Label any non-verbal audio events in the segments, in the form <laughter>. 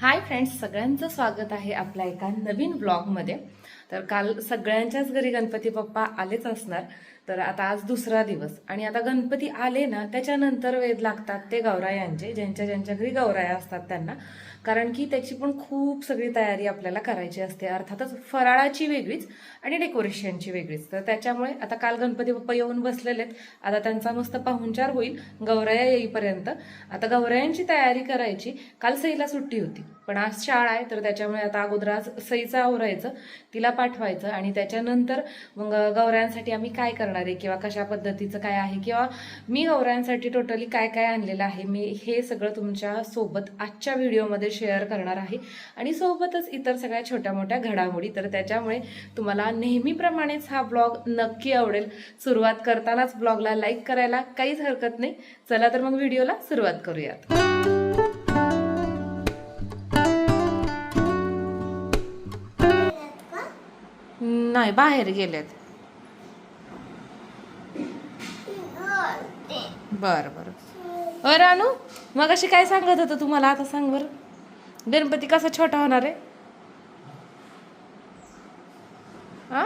Hi friends सगळ्यांचं स्वागत आहे आपल्या एका नवीन ब्लॉगमध्ये. तर काल सगळ्यांच्याच घरी गणपती बाप्पा आलेच असणार. तर आता आज दुसरा दिवस. आणि आता गणपती आले ना त्याच्यानंतर वेद लागतात ते गौरायांचे ज्यांच्या ज्यांच्या घरी गौराया असतात त्यांना. कारण की त्याची पण खूप सगळी तयारी आपल्याला करायची असते. अर्थातच फराळाची वेगळीच आणि डेकोरेशनची वेगळीच. तर त्याच्यामुळे आता काल गणपती बाप्पा येऊन बसलेले आहेत. आता त्यांचा मस्त पाहुणचार होईल. गौराया येईपर्यंत. आता गौरायांची तयारी करायची. काल सईला सुट्टी होती. पण आज शाळा आहे तर त्याच्यामुळे आता अगोदर आज सईचं आवरायचं तिला पाठवायचं आणि त्याच्यानंतर मग गौऱ्यांसाठी आम्ही काय करणार आहे किंवा कशा पद्धतीचं काय आहे किंवा मी गौऱ्यांसाठी टोटली काय काय आणलेलं आहे मी हे सगळं तुमच्यासोबत आजच्या व्हिडिओमध्ये शेअर करणार आहे. आणि सोबतच इतर सगळ्या छोट्या मोठ्या घडामोडी तर त्याच्यामुळे तुम्हाला नेहमीप्रमाणेच हा ब्लॉग नक्की आवडेल. सुरुवात करतानाच ब्लॉगला लाईक करायला काहीच हरकत नाही. चला तर मग व्हिडिओला सुरुवात करूयात. नाही बाहेर गेलेत. बर बर. अ रानू मग अशी काय सांगत होतं तुम्हाला आता सांग बरं. गणपती कसा छोटा होणार आहे? हा?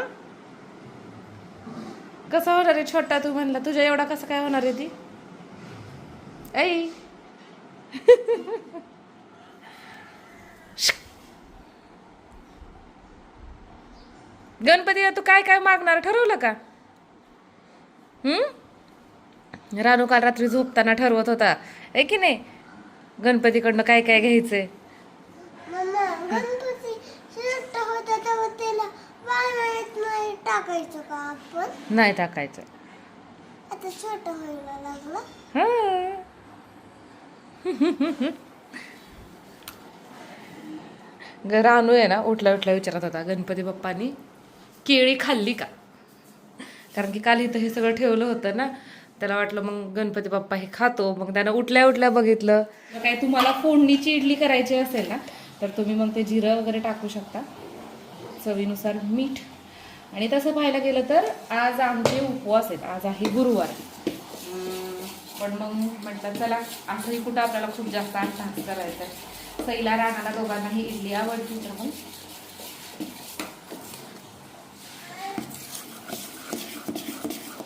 कसा होणार आहे छोटा तू म्हणला? तुझ्या एवढा कसा काय होणार आहे ती? ऐ! गणपती तू काय काय मागणार ठरवलं का? हम्म? रानू काल रात्री झोपताना ठरवत होता. आहे की नाही? गणपतीकडनं काय काय घ्यायचंय मम्मा गणपती शिट्ट होता तेव्हा त्याला पाण्यात नाही टाकायचं का आपण? नाही टाकायचं. आता छोट व्हायला लागलं. हा. ग रानू आहे ना उठल्या उठल्या विचारत होता गणपती बाप्पानी केळी खाल्ली का? कारण की काल इथं हे सगळं ठेवलं होतं ना त्याला वाटलं मग गणपती बाप्पा हे खातो. मग त्यानं उठल्या उठल्या बघितलं. काय तुम्हाला फोडणीची इडली करायची असेल ना तर तुम्ही मग ते जिरं वगैरे टाकू शकता. चवीनुसार मीठ. आणि तसं पाहायला गेलं तर आज आमचे उपवास आहेत. आज आहे गुरुवार. पण मग म्हटलं चला असंही कुठं आपल्याला खूप जास्त आठ करायचं आहे सईला राणाला दोघांनाही इडली आवडती तर मग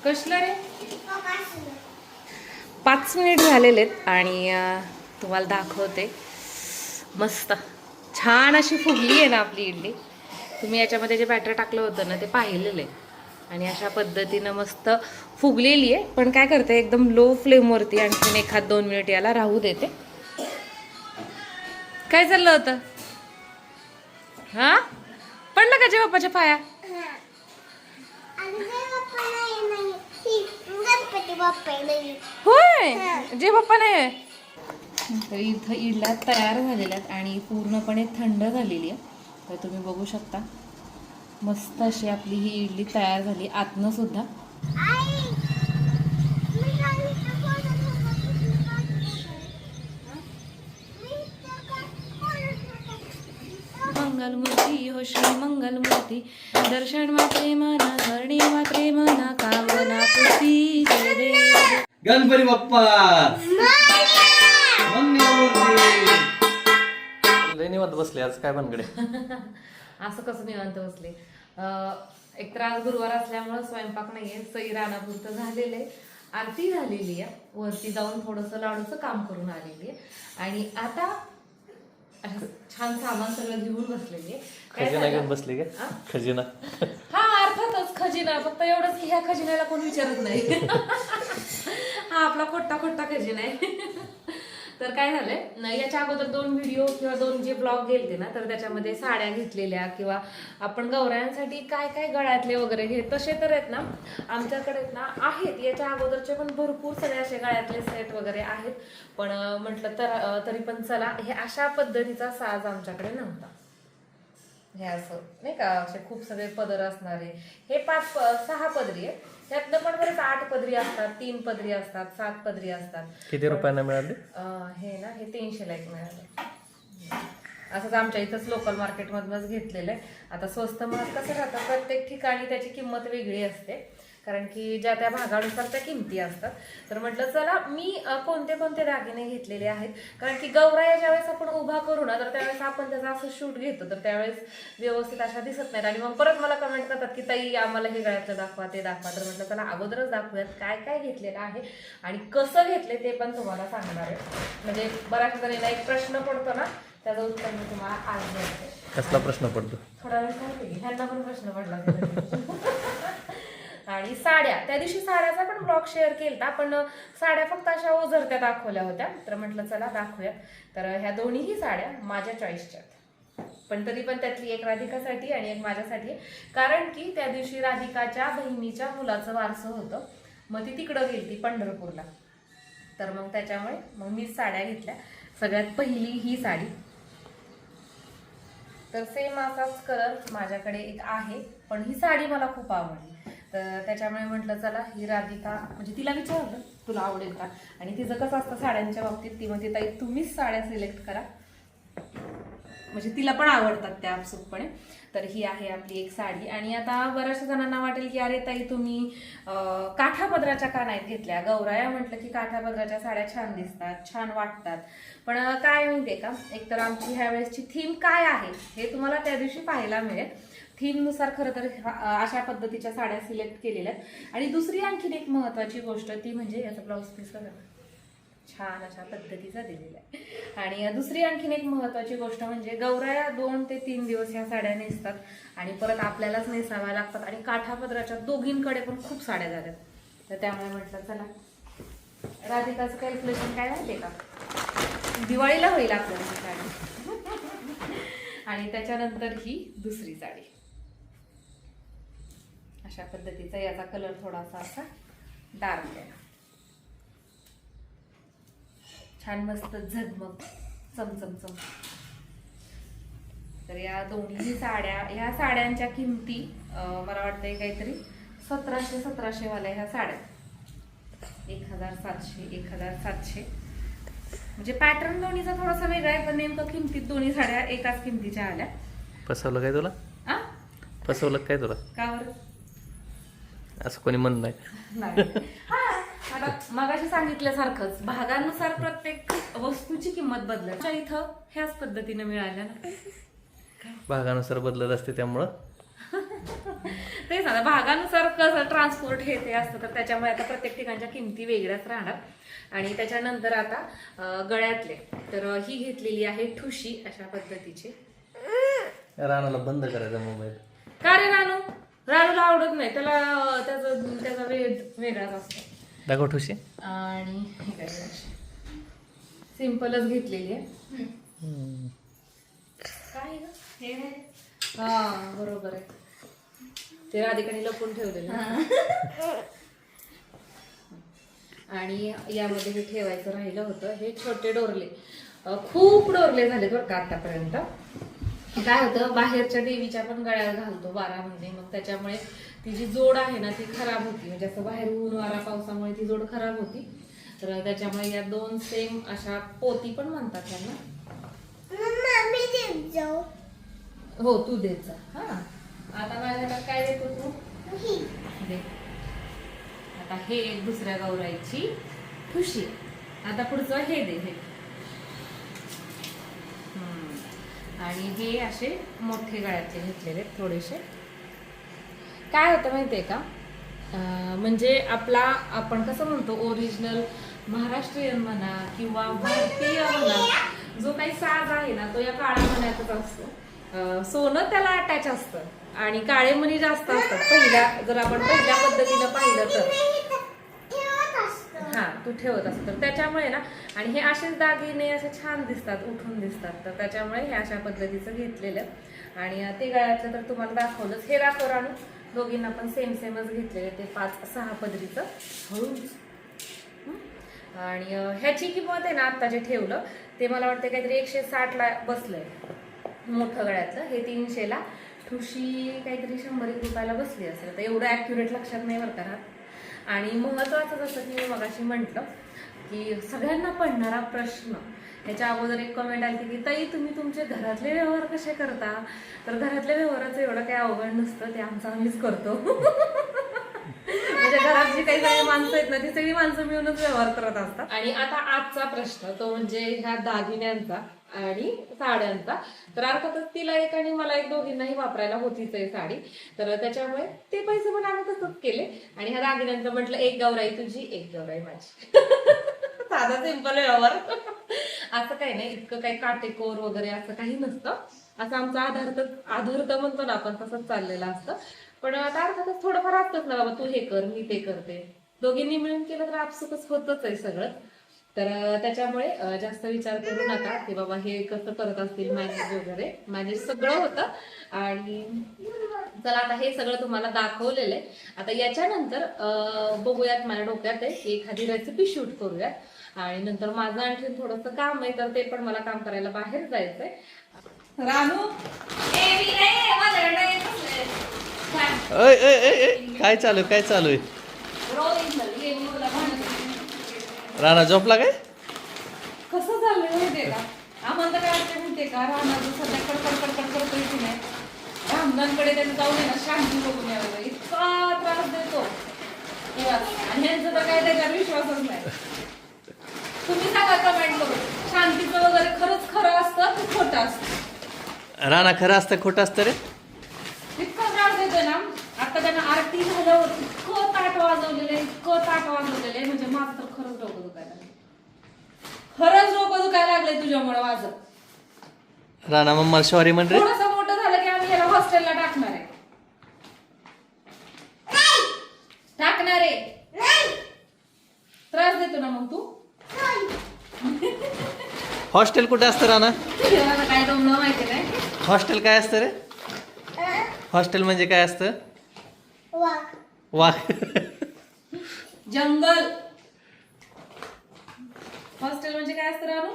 कसलं रे? पाच मिनिट झालेले आहेत आणि तुम्हाला दाखवते. मस्त. छान अशी फुगली आहे ना आपली इडली. तुम्ही याच्यामध्ये जे बॅटर टाकलं होतं ना ते पाहिलेलं आहे. आणि अशा पद्धतीनं मस्त फुगलेली आहे. पण काय करते एकदम लो फ्लेमवरती आणखीन एखाद दोन मिनिट याला राहू देते. काय चाललं होतं? हा? पडलं का जे बाप्पाच्या पाया? होय! जे बाप्पा नाही इथं इडला तयार झालेल्या आहेत आणि पूर्णपणे थंड झालेली आहे. तर तुम्ही बघू शकता. मस्त अशी आपली ही इडली तयार झाली. आतनं सुद्धा. मंगलमूर्ती हो श्री मंगलमूर्ती दर्शन मात्रे मना धरणी मात्रे मना कामना पुती गणपती बाप्पा! मंगळमूर्ती लय निवांत बसले आज काय बनकडे <laughs> असं कसं निवांत बसले? अं, एकतर आज गुरुवार असल्यामुळं स्वयंपाक नाहीये सई रानापुरतं झालेलं आहे. आरती झालेली आहे. वरती जाऊन थोडंसं लाडूचं काम करून आलेली आहे. आणि आता छान सामान सगळं घेऊन बसलेली आहे. खजिना? घेऊन बसली हा? का खजिना. हा अर्थातच खजिना. फक्त एवढंच की ह्या खजिन्याला कोण विचारत नाही. <laughs> हा आपला खोटा खोटा खजिना आहे. तर काय झालंय? याच्या अगोदर दोन व्हिडिओ किंवा दोन जे ब्लॉग गेलते ना तर त्याच्यामध्ये साड्या घेतलेल्या किंवा आपण गौऱ्यांसाठी काय काय गळ्यातले वगैरे घे तसे तर आहेत ना आमच्याकडे आहेत ना आहेत. याच्या अगोदरचे पण भरपूर सगळे असे गळ्यातले सेट वगैरे आहेत. पण म्हटलं तर तरी पण चला हे अशा पद्धतीचा साज आमच्याकडे नव्हता. हे असं नाही का? असे खूप सगळे पदर असणारे. हे पाच प- सहा पदरी आहेत. त्यातनं पण बरेच आठ पदरी असतात तीन पदरी असतात सात पदरी असतात. किती रुपयांना मिळाले? अं, हे ना हे तीनशे लाईक मिळालं. असंच आमच्या इथंच लोकल मार्केटमधनंच घेतलेलं आहे. आता स्वस्त महाग कसं राहतं? प्रत्येक ठिकाणी त्याची किंमत वेगळी असते. कारण की ज्या त्या भागानुसार त्या किमती असतात. तर म्हटलं चला मी कोणते कोणते दागिने घेतलेले आहेत? कारण की गौराया ज्यावेळेस आपण उभा करू ना तर त्यावेळेस आपण त्याचा असं शूट घेतो. तर त्यावेळेस व्यवस्थित अशा दिसत नाहीत. आणि मग परत मला कमेंट करतात की ताई आम्हाला हे गळ्यातलं दाखवा ते दाखवा. तर म्हटलं चला अगोदरच दाखवूयात काय काय घेतलेलं आहे आणि कसं घेतले ते पण तुम्हाला सांगणार आहे. म्हणजे बऱ्याच जणीला एक प्रश्न पडतो ना त्याचं उत्तर मी तुम्हाला आज देते. कसला प्रश्न पडतो? थोडा वेळ सांगते ह्यांना पण प्रश्न पडला. आणि साड्या. त्या दिवशी साड्याचा पण ब्लॉग शेअर केलता पण साड्या फक्त अशा ओझरत्या दाखवल्या होत्या. तर म्हटलं चला दाखवूयात. तर ह्या दोन्हीही साड्या माझ्या चॉईसच्या पण तरी पण त्यातली एक राधिकासाठी आणि एक माझ्यासाठी कारण की त्या दिवशी राधिकाच्या बहिणीच्या मुलाचं वारसं होतं. मग ती तिकडं गेली ती पंढरपूरला. तर मग त्याच्यामुळे मग मी साड्या घेतल्या. सगळ्यात पहिली ही साडी. तर सेम असाच कलर माझ्याकडे एक आहे पण ही साडी मला खूप आवडली. तर त्याच्यामुळे म्हटलं चला ही राधिका म्हणजे तिला विचारलं तुला आवडेल का? आणि तिचं कसं असतं साड्यांच्या बाबतीत ती म्हणते ताई तुम्हीच साड्या सिलेक्ट करा. म्हणजे तिला पण आवडतात त्या आपसुकपणे तर ही आहे आपली एक साडी. आणि आता बऱ्याचशा जणांना वाटेल की अरे ताई तुम्ही काठापदराच्या का नाहीत घेतल्या? गौराया म्हटलं की काठापदराच्या साड्या छान दिसतात छान वाटतात. पण काय माहितीये का? एकतर आमची ह्या वेळेसची थीम काय आहे हे तुम्हाला त्या दिवशी पाहायला मिळेल. थीमनुसार खरं तर अशा पद्धतीच्या साड्या सिलेक्ट केलेल्या आहेत. आणि दुसरी आणखीन एक महत्त्वाची गोष्ट ती म्हणजे याचा ब्लाऊज पीस बघा. छान अशा पद्धतीचा दिलेला आहे. आणि दुसरी आणखीन एक महत्त्वाची गोष्ट म्हणजे गौराया दोन ते तीन दिवस ह्या साड्या नेसतात. आणि परत आपल्यालाच नेसाव्या लागतात. आणि काठापदराच्या दोघींकडे पण खूप साड्या झाल्यात तर त्यामुळे म्हटलं चला. राधिकाचं कॅल्क्युलेशन काय माहितीये का? दिवाळीला होईल आपल्याला साडी. <laughs> आणि त्याच्यानंतर ही दुसरी साडी. अशा पद्धतीचा याचा कलर थोडासा असा डार्क आहे. छान मस्त झगमग चमचमचम. तर या दोन्ही साड्या ह्या साड्यांच्या किमती मला वाटतंय काहीतरी सतराशे सतराशे वाल्या ह्या साड्या. एक हजार सातशे एक हजार सातशे. म्हणजे पॅटर्न दोन्हीचा थोडासा वेगळा आहे पण नेमकं किमतीत दोन्ही साड्या एकाच किमतीच्या आल्या. फसवलं काय तुला? फसवलं काय तुला? का बरं? असं कोणी म्हणत नाही. हा, मगाशी सांगितल्यासारखंच भागानुसार प्रत्येक वस्तूची किंमत बदलत. आमच्या इथं ह्याच पद्धतीने मिळाल्या ना. भागानुसार बदलत असते त्यामुळं. तेच ना भागानुसार कसं ट्रान्सपोर्ट हे ते असतं तर त्याच्यामुळे आता प्रत्येक ठिकाणच्या किमती वेगळ्याच राहणार. आणि त्याच्यानंतर आता अं, गळ्यातले. तर ही घेतलेली आहे ठुशी अशा पद्धतीची. रानाला बंद करायचा मोबाईल. का रे रानू? रानूला आवडत नाही. त्याला त्याचा त्याचा वेळ वेगळाच असतो. दाखव ठुशी. आणि हे काय सिम्पलच घेतलेली आहे. हम्म. काय ग? हे. हा बरोबर आहे. ते राधिकाने लपून ठेवलेलं आणि यामध्ये हे ठेवायचं राहिलं होतं. हे छोटे डोरले. अं, खूप डोरले झाले बरं का आतापर्यंत. काय होतं बाहेरच्या देवीच्या पण गळ्यात घालतो बारामध्ये मग त्याच्यामुळे ती जी जोड आहे ना ती खराब होती. म्हणजे असं बाहेर ऊन वारा पावसामुळे ती जोड खराब होती. तर त्याच्यामुळे या दोन सेम अशा पोती पण म्हणतात त्यांना. हो तू देत जा. हा. आता माझ्याकडे काय देतो तू. दे. आता हे एक दुसऱ्या गौराईची खुशी. आता पुढचं हे दे हे हम्म. आणि हे असे मोठे गळ्यातले घेतलेले आहेत थोडेसे. काय होतं माहितीये का? म्हणजे आपला आपण कसं म्हणतो ओरिजिनल महाराष्ट्रीयन म्हणा किंवा भारतीय म्हणा जो काही साज आहे ना तो या काळ्या मण्यातच असतो. सोनं त्याला अटॅच असतं आणि काळे मणी जास्त असतात. पहिल्या जर आपण पहिल्या पद्धतीनं पाहिलं तर मी इथं ठेवत असतो हां तू ठेवत असत तर त्याच्यामुळे ना आणि हे असेच दागिने असे छान दिसतात उठून दिसतात. तर त्याच्यामुळे हे अशा पद्धतीचं घेतलेलं आणि ते गळ्यातलं तर तुम्हाला दाखवलंच. हे दाखव राणू दोघींना पण सेम सेमच घेतलेले ते पाच सहा पदरीचं. हळूच आणि ह्याची किंमत आहे ना आत्ता जे ठेवलं ते मला वाटतं काहीतरी एकशे साठला बसलंय. मोठं गळ्यातलं. हे तीनशेला ठुशी काहीतरी शंभर एक रुपयाला बसली असेल. तर एवढं ॲक्युरेट लक्षात नाही बरं का आणि महत्वाचं जसं की मी मगाशी म्हटलं की सगळ्यांना पडणारा प्रश्न ह्याच्या अगोदर एक कमेंट आली की ताई तुम्ही तुमचे घरातले व्यवहार कसे करता? तर घरातल्या व्यवहाराचं एवढं काही अवघड नसतं ते आमचं आम्हीच करतो. जी काही सगळी माणसं आहेत ना ती सगळी माणसं मिळूनच व्यवहार करत असतात. आणि आता आजचा प्रश्न तो म्हणजे ह्या दागिन्यांचा आणि साड्यांचा. तर अर्थातच तिला एक आणि मला एक दोघींनाही वापरायला होतीच आहे साडी. तर त्याच्यामुळे ते पैसे पण आम्ही तसंच केले. आणि ह्या दागिन्यांचं म्हटलं एक गौराई तुझी एक गौराई माझी. <laughs> साधा सिंपल व्यवहार. <laughs> असं काही नाही इतकं काही काटेकोर वगैरे असं काही नसतं. असं आमचं आधार आधार तर म्हणतो ना आपण तसंच चाललेलं असतं. पण आता अर्थातच थोडंफार असतंच ना बाबा तू हे कर मी ते करते. दोघींनी मिळून केलं तर आपसुकच होतच आहे सगळं. तर त्याच्यामुळे जास्त विचार करू नका की बाबा हे कसं करत असतील मॅनेज वगैरे. मॅनेज सगळं होतं. आणि चला आता हे सगळं तुम्हाला दाखवलेलं आहे. आता याच्यानंतर बघूयात माझ्या डोक्यात आहे एखादी रेसिपी शूट करूयात. आणि नंतर माझं आणखी थोडंसं काम आहे तर ते पण मला काम करायला बाहेर जायचंय. रानू अय अय अय अय, काय चालू काय चालू आहे. राणा झोपला काय? कसं चाललंय माहितीये का? आम्हाला काय वाटतं माहितीये का? राहणार सध्या कडकड कडकड करतोय की नाही रामदानकडे त्यांनी जाऊन आहे ना शांती बघून यावं इतका त्रास देतो. आणि तर काय त्याच्यावर विश्वासच नाही. तुम्ही सांगा कमेंट करून. शांतीचं वगैरे खरंच खरं असतं की खोटं असतं? राणा खरं असतं खोटं असतं रे. इतका त्रास देतोय ना. आता त्यांना आरती झाल्यावर इतकं ताट वाजवलेलं आहे इतकं ताट वाजवलेलं आहे. म्हणजे माझं तर खरंच डोकं दुखायला. खरंच डोकं दुखायला लागलंय तुझ्यामुळे वाजत राणा मम्मा सॉरी म्हण रे थोडस मोठं झालं की आम्ही याला हॉस्टेलला टाकणार आहे. टाकणार आहे. त्रास देतो ना मग तू? हॉस्टेल कुठे असतं राणा? <laughs> काय जमलं माहिती नाही. हॉस्टेल काय असतं रे? हॉस्टेल म्हणजे काय असतं? वाघ. जंगल. हॉस्टेल म्हणजे काय असतं रानू?